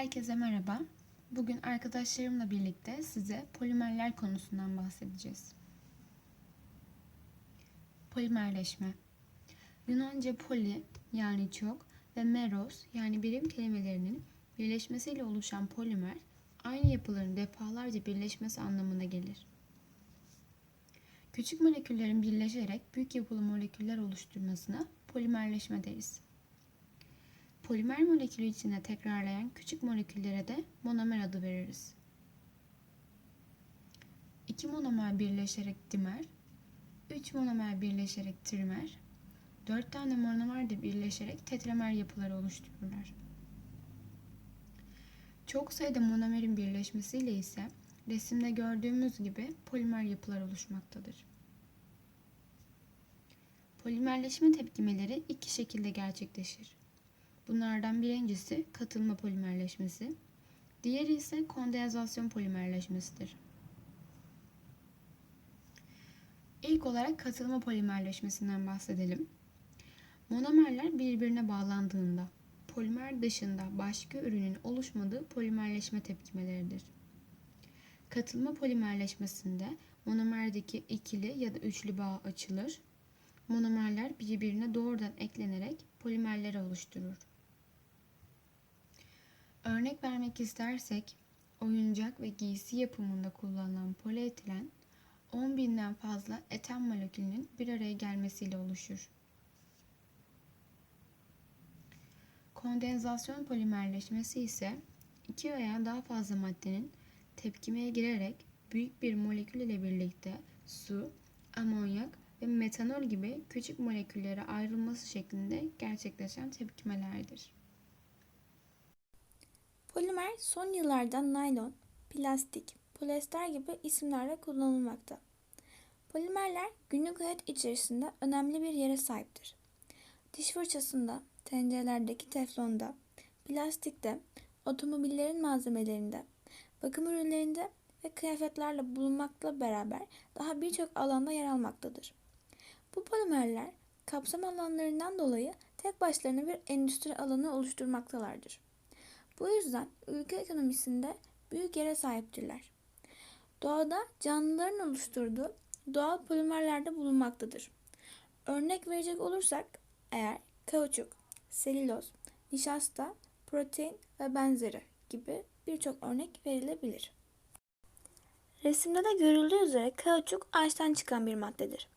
Herkese merhaba. Bugün arkadaşlarımla birlikte size polimerler konusundan bahsedeceğiz. Polimerleşme. Yunanca poli yani çok ve meros yani birim kelimelerinin birleşmesiyle oluşan polimer aynı yapıların defalarca birleşmesi anlamına gelir. Küçük moleküllerin birleşerek büyük yapılı moleküller oluşturmasına polimerleşme deriz. Polimer molekülü içinde tekrarlayan küçük moleküllere de monomer adı veririz. İki monomer birleşerek dimer, üç monomer birleşerek trimer, dört tane monomer de birleşerek tetramer yapıları oluştururlar. Çok sayıda monomerin birleşmesiyle ise resimde gördüğümüz gibi polimer yapılar oluşmaktadır. Polimerleşme tepkimeleri iki şekilde gerçekleşir. Bunlardan birincisi katılma polimerleşmesi, diğeri ise kondensasyon polimerleşmesidir. İlk olarak katılma polimerleşmesinden bahsedelim. Monomerler birbirine bağlandığında polimer dışında başka ürünün oluşmadığı polimerleşme tepkimeleridir. Katılma polimerleşmesinde monomerdeki ikili ya da üçlü bağ açılır. Monomerler birbirine doğrudan eklenerek polimerleri oluşturur. Örnek vermek istersek oyuncak ve giysi yapımında kullanılan polietilen 10 binden fazla eten molekülünün bir araya gelmesiyle oluşur. Kondensasyon polimerleşmesi ise iki veya daha fazla maddenin tepkimeye girerek büyük bir molekül ile birlikte su, amonyak ve metanol gibi küçük moleküllere ayrılması şeklinde gerçekleşen tepkimelerdir. Polimer son yıllarda naylon, plastik, polyester gibi isimlerle kullanılmakta. Polimerler günlük hayat içerisinde önemli bir yere sahiptir. Diş fırçasında, tencerelerdeki teflonda, plastikte, otomobillerin malzemelerinde, bakım ürünlerinde ve kıyafetlerle bulunmakla beraber daha birçok alanda yer almaktadır. Bu polimerler kapsam alanlarından dolayı tek başlarına bir endüstri alanı oluşturmaktalardır. Bu yüzden ülke ekonomisinde büyük yere sahiptirler. Doğada canlıların oluşturduğu doğal polimerlerde bulunmaktadır. Örnek verecek olursak eğer kauçuk, selüloz, nişasta, protein ve benzeri gibi birçok örnek verilebilir. Resimde de görüldüğü üzere kauçuk ağaçtan çıkan bir maddedir.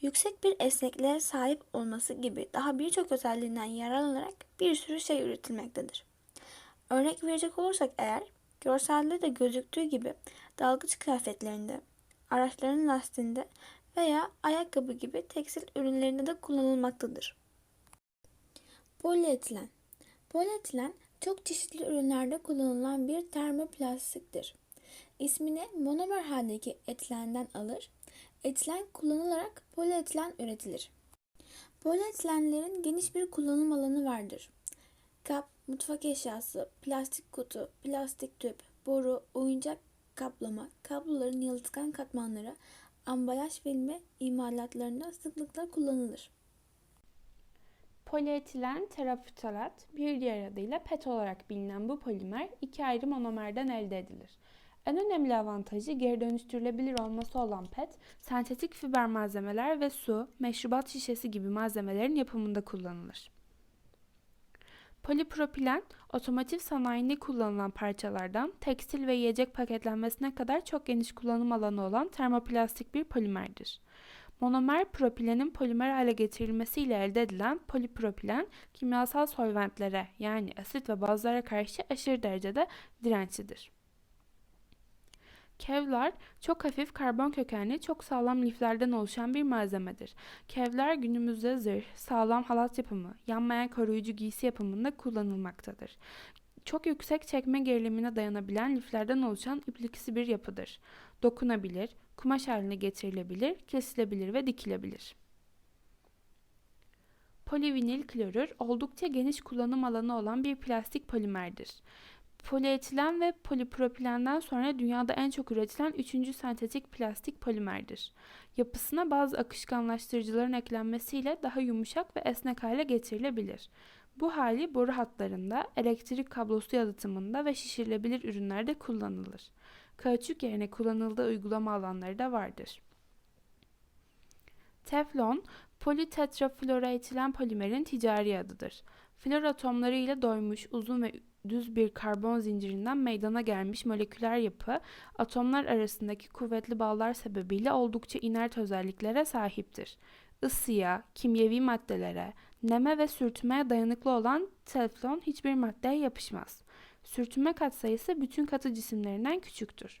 Yüksek bir esnekliğe sahip olması gibi daha birçok özelliğinden yararlanarak bir sürü şey üretilmektedir. Örnek verecek olursak eğer, görselde de gözüktüğü gibi dalgıç kıyafetlerinde, araçların lastiğinde veya ayakkabı gibi tekstil ürünlerinde de kullanılmaktadır. Polietilen Polietilen çok çeşitli ürünlerde kullanılan bir termoplastiktir. İsmini monomer haldeki etilenden alır. Etilen kullanılarak polietilen üretilir. Polietilenlerin geniş bir kullanım alanı vardır. Kap, mutfak eşyası, plastik kutu, plastik tüp, boru, oyuncak kaplama, kabloların yalıtkan katmanları, ambalaj filmi imalatlarında sıklıkla kullanılır. Polietilen terafutalat, bir diğer adıyla PET olarak bilinen bu polimer iki ayrı monomerden elde edilir. En önemli avantajı geri dönüştürülebilir olması olan PET, sentetik fiber malzemeler ve su, meşrubat şişesi gibi malzemelerin yapımında kullanılır. Polipropilen, otomotiv sanayinde kullanılan parçalardan tekstil ve yiyecek paketlenmesine kadar çok geniş kullanım alanı olan termoplastik bir polimerdir. Monomer propilenin polimer hale getirilmesiyle elde edilen polipropilen, kimyasal solventlere yani asit ve bazlara karşı aşırı derecede dirençlidir. Kevlar çok hafif karbon kökenli çok sağlam liflerden oluşan bir malzemedir. Kevlar günümüzde zırh, sağlam halat yapımı, yanmayan koruyucu giysi yapımında kullanılmaktadır. Çok yüksek çekme gerilimine dayanabilen liflerden oluşan ipliksi bir yapıdır. Dokunabilir, kumaş haline getirilebilir, kesilebilir ve dikilebilir. Polivinil klorür oldukça geniş kullanım alanı olan bir plastik polimerdir. Polietilen ve polipropilenden sonra dünyada en çok üretilen üçüncü sentetik plastik polimerdir. Yapısına bazı akışkanlaştırıcıların eklenmesiyle daha yumuşak ve esnek hale getirilebilir. Bu hali boru hatlarında, elektrik kablosu yalıtımında ve şişirilebilir ürünlerde kullanılır. Kauçuk yerine kullanıldığı uygulama alanları da vardır. Teflon, politetrafluoroetilen polimerin ticari adıdır. Flor atomları ile doymuş uzun ve düz bir karbon zincirinden meydana gelmiş moleküler yapı, atomlar arasındaki kuvvetli bağlar sebebiyle oldukça inert özelliklere sahiptir. Isıya, kimyevi maddelere, neme ve sürtünmeye dayanıklı olan teflon hiçbir maddeye yapışmaz. Sürtünme katsayısı bütün katı cisimlerinden küçüktür.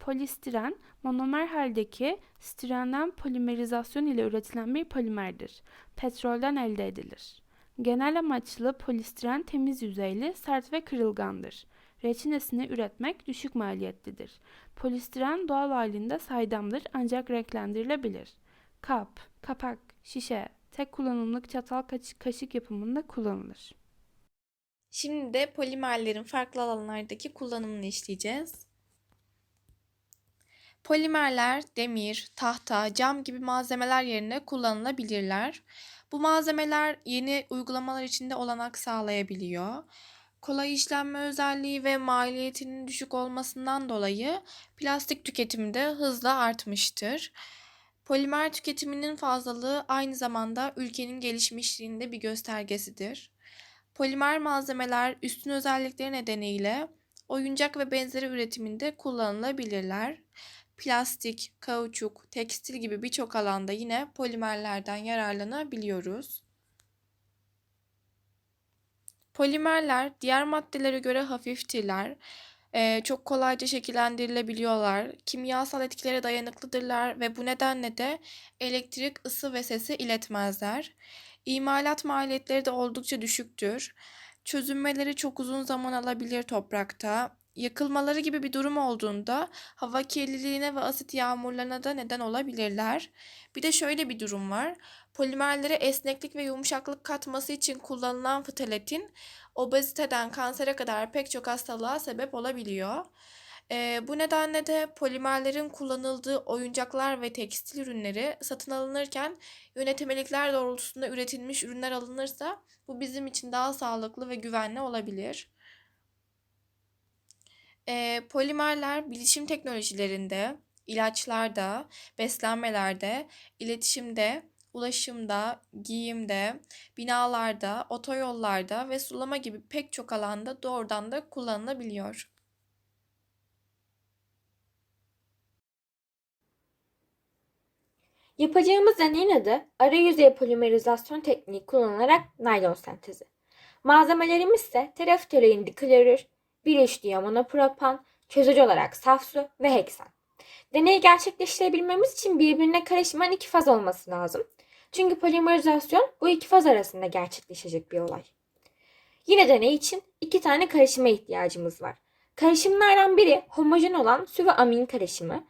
Polistiren, monomer haldeki stirenden polimerizasyon ile üretilen bir polimerdir. Petrolden elde edilir. Genel amaçlı polistiren temiz yüzeyli, sert ve kırılgandır. Reçinesini üretmek düşük maliyetlidir. Polistiren doğal halinde saydamdır ancak renklendirilebilir. Kap, kapak, şişe, tek kullanımlık çatal kaş- kaşık yapımında kullanılır. Şimdi de polimerlerin farklı alanlardaki kullanımını işleyeceğiz. Polimerler demir, tahta, cam gibi malzemeler yerine kullanılabilirler. Bu malzemeler yeni uygulamalar içinde olanak sağlayabiliyor. Kolay işlenme özelliği ve maliyetinin düşük olmasından dolayı plastik tüketimi de hızla artmıştır. Polimer tüketiminin fazlalığı aynı zamanda ülkenin gelişmişliğinde bir göstergesidir. Polimer malzemeler üstün özellikleri nedeniyle oyuncak ve benzeri üretiminde kullanılabilirler. Plastik, kauçuk, tekstil gibi birçok alanda yine polimerlerden yararlanabiliyoruz. Polimerler diğer maddelere göre hafiftirler. Ee, çok kolayca şekillendirilebiliyorlar. Kimyasal etkilere dayanıklıdırlar ve bu nedenle de elektrik, ısı ve sesi iletmezler. İmalat maliyetleri de oldukça düşüktür. Çözünmeleri çok uzun zaman alabilir toprakta. Yakılmaları gibi bir durum olduğunda hava kirliliğine ve asit yağmurlarına da neden olabilirler. Bir de şöyle bir durum var. Polimerlere esneklik ve yumuşaklık katması için kullanılan fitaletin obeziteden kansere kadar pek çok hastalığa sebep olabiliyor. Ee, bu nedenle de polimerlerin kullanıldığı oyuncaklar ve tekstil ürünleri satın alınırken yönetmelikler doğrultusunda üretilmiş ürünler alınırsa bu bizim için daha sağlıklı ve güvenli olabilir. Ee, polimerler bilişim teknolojilerinde, ilaçlarda, beslenmelerde, iletişimde, ulaşımda, giyimde, binalarda, otoyollarda ve sulama gibi pek çok alanda doğrudan da kullanılabiliyor. Yapacağımız deneyin adı ara yüzey polimerizasyon tekniği kullanılarak naylon sentezi. Malzemelerimiz ise terafitolein diklorür, 1,3 diamonopropan, çözücü olarak saf su ve heksan. Deneyi gerçekleştirebilmemiz için birbirine karışmayan iki faz olması lazım. Çünkü polimerizasyon bu iki faz arasında gerçekleşecek bir olay. Yine deney için iki tane karışıma ihtiyacımız var. Karışımlardan biri homojen olan su ve amin karışımı,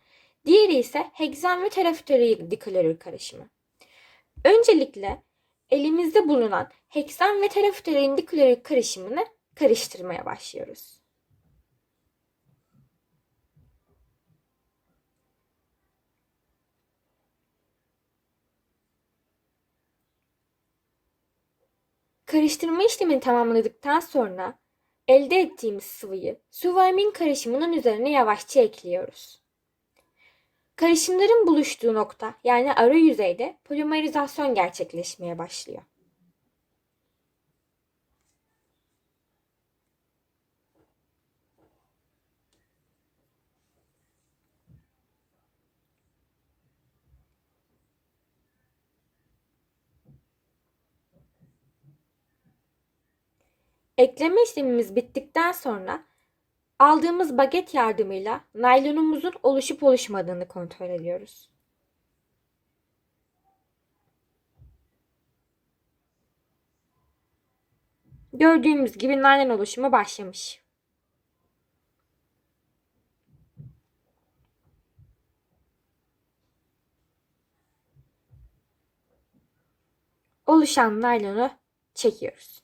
diğeri ise heksan ve terafitolein diklorür karışımı. Öncelikle elimizde bulunan heksan ve terafitolein diklorür karışımını karıştırmaya başlıyoruz. Karıştırma işlemini tamamladıktan sonra elde ettiğimiz sıvıyı amin karışımının üzerine yavaşça ekliyoruz. Karışımların buluştuğu nokta yani ara yüzeyde polimerizasyon gerçekleşmeye başlıyor. Ekleme işlemimiz bittikten sonra aldığımız baget yardımıyla naylonumuzun oluşup oluşmadığını kontrol ediyoruz. Gördüğümüz gibi naylon oluşumu başlamış. Oluşan naylonu çekiyoruz.